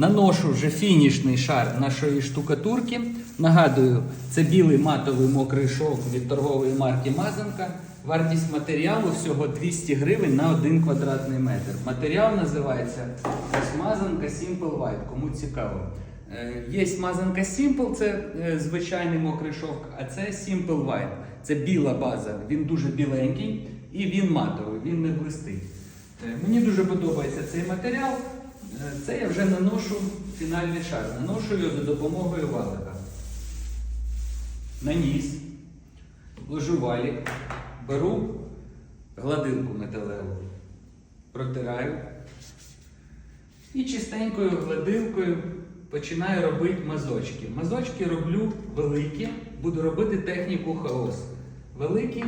Наношу вже фінішний шар нашої штукатурки. Нагадую, це білий матовий мокрий шовк від торгової марки Мазанка. Вартість матеріалу всього 200 гривень на 1 квадратний метр. Матеріал називається Мазанка Simple White, кому цікаво. Е, Є мазанка Simple, це е, звичайний мокрий шовк, а це Simple White. Це біла база. Він дуже біленький і він матовий, він не блистить. Е, Мені дуже подобається цей матеріал. Е, Це я вже наношу фінальний шар. Наношу його за допомогою валика. Наніс, ложу валік, беру гладилку металеву, протираю і чистенькою гладилкою починаю робити мазочки. Мазочки роблю великі, буду робити техніку хаос. Великі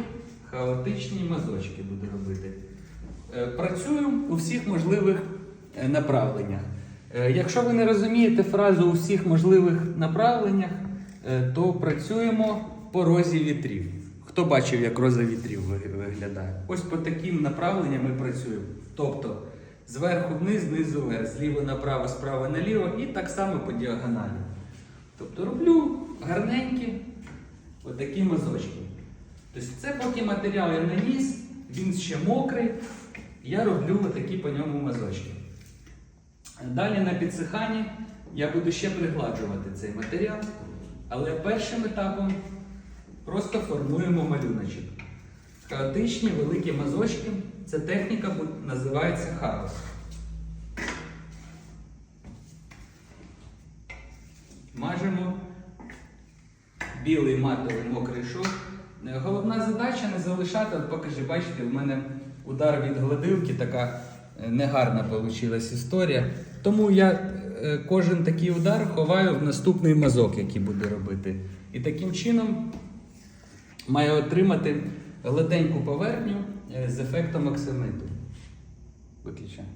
хаотичні мазочки буду робити. Е, Працюю у всіх можливих направленнях. Е, Якщо ви не розумієте фразу у всіх можливих направленнях, е, то працюємо по розі вітрів. Хто бачив, як роза вітрів виглядає? Ось по таким направленням ми працюємо. Тобто зверху вниз, знизу вверх, зліва направо, справа наліво і так само по діагоналі. Тобто роблю гарненькі отакі мазочки. Тобто це поки матеріал я наніс, він ще мокрий, я роблю отакі по ньому. Далі на підсиханні я буду ще пригладжувати цей матеріал, але першим етапом просто формуємо малюночок. Хаотичні великі мазочки. Ця техніка називається хаос. Мажемо білий матовий мокрий шов. Головна задача не залишати, от покажи, бачите, в мене удар від гладилки, така негарна вийшла історія. Тому я е, кожен такий удар ховаю в наступний мазок, який буду робити. І таким чином маю отримати гладеньку поверхню е, з ефектом оксамиту. Виключаю.